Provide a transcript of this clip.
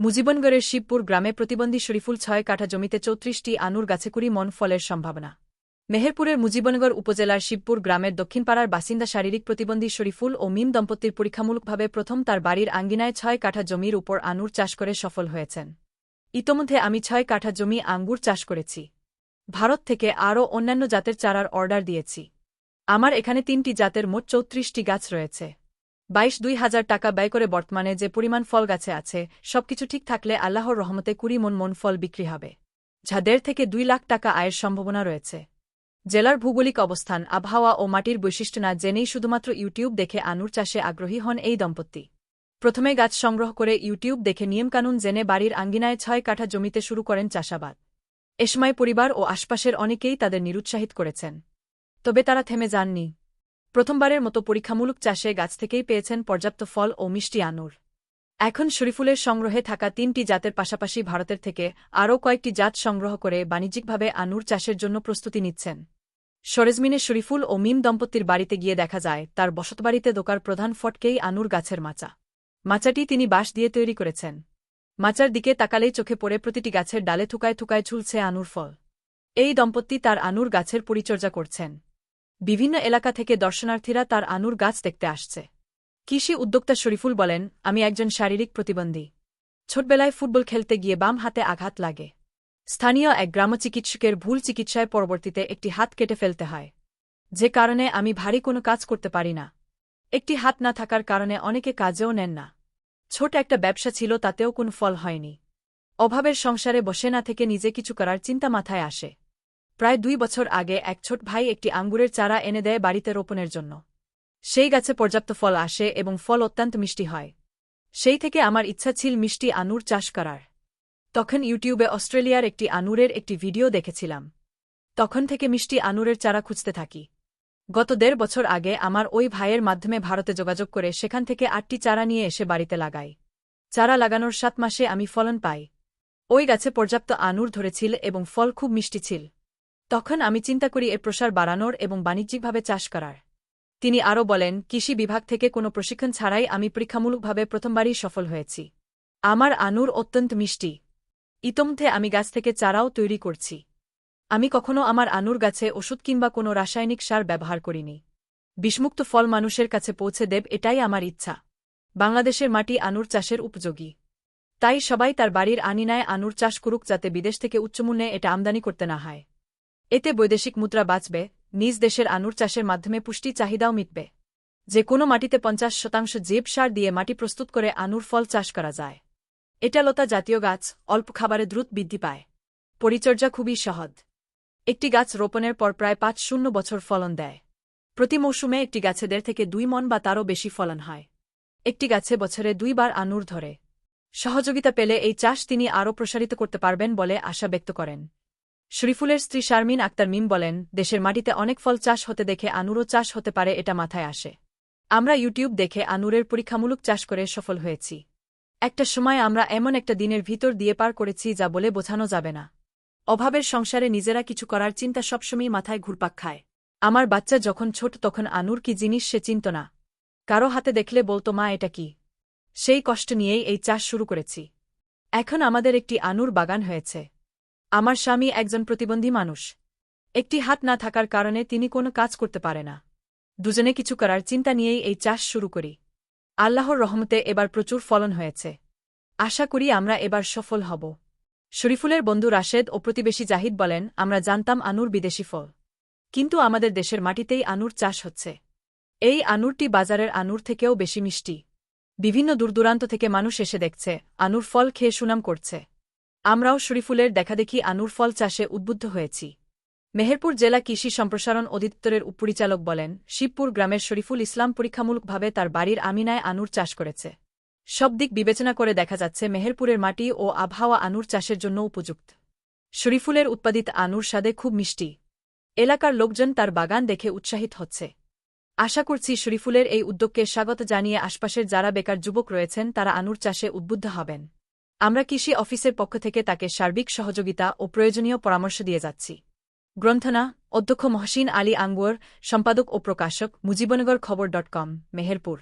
মুজিবনগরের শিবপুর গ্রামে প্রতিবন্ধী শরীফুল ছয় কাঠা জমিতে চৌত্রিশটি আনুর গাছে কুড়ি মন ফলের সম্ভাবনা। মেহেরপুরের মুজিবনগর উপজেলার শিবপুর গ্রামের দক্ষিণপাড়ার বাসিন্দা শারীরিক প্রতিবন্ধী শরীফুল ও মিম দম্পতির পরীক্ষামূলকভাবে প্রথম তার বাড়ির আঙ্গিনায় ছয় কাঠা জমির উপর আনুর চাষ করে সফল হয়েছেন। ইতোমধ্যে আমি ছয় কাঠা জমি আঙ্গুর চাষ করেছি। ভারত থেকে আরও অন্যান্য জাতের চারার অর্ডার দিয়েছি। আমার এখানে তিনটি জাতের মোট চৌত্রিশটি গাছ রয়েছে। বাইশ দুই হাজার টাকা ব্যয় করে বর্তমানে যে পরিমাণ ফল গাছে আছে, সবকিছু ঠিক থাকলে আল্লাহর রহমতে কুড়ি মন মন ফল বিক্রি হবে, যা দেড় থেকে দুই লাখ টাকা আয়ের সম্ভাবনা রয়েছে। জেলার ভৌগোলিক অবস্থান, আবহাওয়া ও মাটির বৈশিষ্ট্য না জেনেই শুধুমাত্র ইউটিউব দেখে আনুর চাষে আগ্রহী হন এই দম্পতি। প্রথমে গাছ সংগ্রহ করে ইউটিউব দেখে নিয়মকানুন জেনে বাড়ির আঙ্গিনায় ছয় কাঠা জমিতে শুরু করেন চাষাবাদ। এ সময় পরিবার ও আশপাশের অনেকেই তাদের নিরুৎসাহিত করেছেন। তবে তারা থেমে যাননি। প্রথমবারের মতো পরীক্ষামূলক চাষে গাছ থেকেই পেয়েছেন পর্যাপ্ত ফল ও মিষ্টি আনুর। এখন শরীফুলের সংগ্রহে থাকা তিনটি জাতের পাশাপাশি ভারতের থেকে আরও কয়েকটি জাত সংগ্রহ করে বাণিজ্যিকভাবে আনুর চাষের জন্য প্রস্তুতি নিচ্ছেন। সরেজমিনে শরীফুল ও মিম দম্পতির বাড়িতে গিয়ে দেখা যায়, তার বসতবাড়িতে দোকার প্রধান ফটকেই আনুর গাছের মাচা। মাচাটি তিনি বাঁশ দিয়ে তৈরি করেছেন। মাচার দিকে তাকালেই চোখে পড়ে প্রতিটি গাছের ডালে থুকায় থুকায় ঝুলছে আনুর ফল। এই দম্পতি তার আনুর গাছের পরিচর্যা করছেন। বিভিন্ন এলাকা থেকে দর্শনার্থীরা তার আনুর গাছ দেখতে আসছে। কৃষি উদ্যোক্তা শরীফুল বলেন, আমি একজন শারীরিক প্রতিবন্ধী। ছোটবেলায় ফুটবল খেলতে গিয়ে বাম হাতে আঘাত লাগে। স্থানীয় এক গ্রাম চিকিৎসকের ভুল চিকিৎসায় পরবর্তীতে একটি হাত কেটে ফেলতে হয়। যে কারণে আমি ভারী কোনো কাজ করতে পারি না। একটি হাত না থাকার কারণে অনেকে কাজেও নেন না। ছোট একটা ব্যবসা ছিল, তাতেও কোনো ফল হয়নি। অভাবের সংসারে বসে না থেকে নিজে কিছু করার চিন্তা মাথায় আসে। প্রায় দুই বছর আগে এক ছোট ভাই একটি আঙ্গুরের চারা এনে দেয় বাড়িতে রোপণের জন্য। সেই গাছে পর্যাপ্ত ফল আসে এবং ফল অত্যন্ত মিষ্টি হয়। সেই থেকে আমার ইচ্ছা ছিল মিষ্টি আনুর চাষ করার। তখন ইউটিউবে অস্ট্রেলিয়ার একটি আনুরের একটি ভিডিও দেখেছিলাম। তখন থেকে মিষ্টি আনুরের চারা খুঁজতে থাকি। গত দেড় বছর আগে আমার ওই ভাইয়ের মাধ্যমে ভারতে যোগাযোগ করে সেখান থেকে আটটি চারা নিয়ে এসে বাড়িতে লাগাই। চারা লাগানোর সাত মাসে আমি ফলন পাই। ওই গাছে পর্যাপ্ত আনুর ধরেছিল এবং ফল খুব মিষ্টি ছিল। তখন আমি চিন্তা করি এর প্রসার বাড়ানোর এবং বাণিজ্যিকভাবে চাষ করার। তিনি আরও বলেন, কৃষি বিভাগ থেকে কোনো প্রশিক্ষণ ছাড়াই আমি পরীক্ষামূলকভাবে প্রথমবারই সফল হয়েছি। আমার আনুর অত্যন্ত মিষ্টি। ইতমধ্যে আমি গাছ থেকে চারাও তৈরি করছি। আমি কখনো আমার আনুর গাছে ওষুধ কিংবা কোনো রাসায়নিক সার ব্যবহার করিনি। বিষমুক্ত ফল মানুষের কাছে পৌঁছে দেব এটাই আমার ইচ্ছা। বাংলাদেশের মাটি আনুর চাষের উপযোগী। তাই সবাই তার বাড়ির আনিনায় আনুর চাষ করুক যাতে বিদেশ থেকে উচ্চমূল্যে এটা আমদানি করতে না হয়। এতে বৈদেশিক মুদ্রা বাঁচবে, নিজ দেশের আনুর চাষের মাধ্যমে পুষ্টি চাহিদাও মিটবে। যে কোনো মাটিতে পঞ্চাশ শতাংশ জেব সার দিয়ে মাটি প্রস্তুত করে আনুর ফল চাষ করা যায়। এটা লতা জাতীয় গাছ, অল্প খাবারে দ্রুত বৃদ্ধি পায়। পরিচর্যা খুবই সহজ। একটি গাছ রোপণের পর প্রায় পাঁচ শূন্য বছর ফলন দেয়। প্রতি মৌসুমে একটি গাছে দেড় থেকে দুই মন বা তারও বেশি ফলন হয়। একটি গাছে বছরে দুইবার আনুর ধরে। সহযোগিতা পেলে এই চাষ তিনি আরও প্রসারিত করতে পারবেন বলে আশা ব্যক্ত করেন। শরীফুলের স্ত্রী শারমিন আক্তার মিম বলেন, দেশের মাটিতে অনেক ফল চাষ হতে দেখে আনুরও চাষ হতে পারে, এটা মাথায় আসে। আমরা ইউটিউব দেখে আনুরের পরীক্ষামূলক চাষ করে সফল হয়েছি। একটা সময় আমরা এমন একটা দিনের ভিতর দিয়ে পার করেছি যা বলে বোঝানো যাবে না। অভাবের সংসারে নিজেরা কিছু করার চিন্তা সবসময় মাথায় ঘুরপাক খায়। আমার বাচ্চা যখন ছোট, তখন আনুর কি জিনিস সে চিন্ত না। কারও হাতে দেখলে বলতো, মা, এটা কি? সেই কষ্ট নিয়েই এই চাষ শুরু করেছি। এখন আমাদের একটি আনুর বাগান হয়েছে। আমার স্বামী একজন প্রতিবন্ধী মানুষ। একটি হাত না থাকার কারণে তিনি কোনো কাজ করতে পারে না। দুজনে কিছু করার চিন্তা নিয়েই এই চাষ শুরু করি। আল্লাহর রহমতে এবার প্রচুর ফলন হয়েছে। আশা করি আমরা এবার সফল হব। শরীফুলের বন্ধু রাশেদ ও প্রতিবেশী জাহিদ বলেন, আমরা জানতাম আনুর বিদেশি ফল। কিন্তু আমাদের দেশের মাটিতেই আনুর চাষ হচ্ছে। এই আনুরটি বাজারের আনুর থেকেও বেশি মিষ্টি। বিভিন্ন দূরদূরান্ত থেকে মানুষ এসে দেখছে, আনুর ফল খেয়ে সুনাম করছে। আমরাও শরীফুলের দেখাদেখি আনুর ফল চাষে উদ্বুদ্ধ হয়েছি। মেহেরপুর জেলা কৃষি সম্প্রসারণ অধিদপ্তরের উপপরিচালক বলেন, শিবপুর গ্রামের শরীফুল ইসলাম পরীক্ষামূলকভাবে তার বাড়ির আমিনায় আনুর চাষ করেছে। সব দিক বিবেচনা করে দেখা যাচ্ছে, মেহেরপুরের মাটি ও আবহাওয়া আনুর চাষের জন্য উপযুক্ত। শরীফুলের উৎপাদিত আনুর স্বাদে খুব মিষ্টি। এলাকার লোকজন তার বাগান দেখে উৎসাহিত হচ্ছে। আশা করছি শরীফুলের এই উদ্যোগকে স্বাগত জানিয়ে আশপাশের যারা বেকার যুবক রয়েছেন, তারা আনুর চাষে উদ্বুদ্ধ হবেন। আমরা কৃষি অফিসের পক্ষ থেকে তাকে সার্বিক সহযোগিতা ও প্রয়োজনীয় পরামর্শ দিয়ে যাচ্ছি? গ্রন্থনা, অধ্যক্ষ মহসিন আলী আঙ্গুয়ার সম্পাদক ও প্রকাশক, মুজিবনগর খবর ডট কম, মেহেরপুর।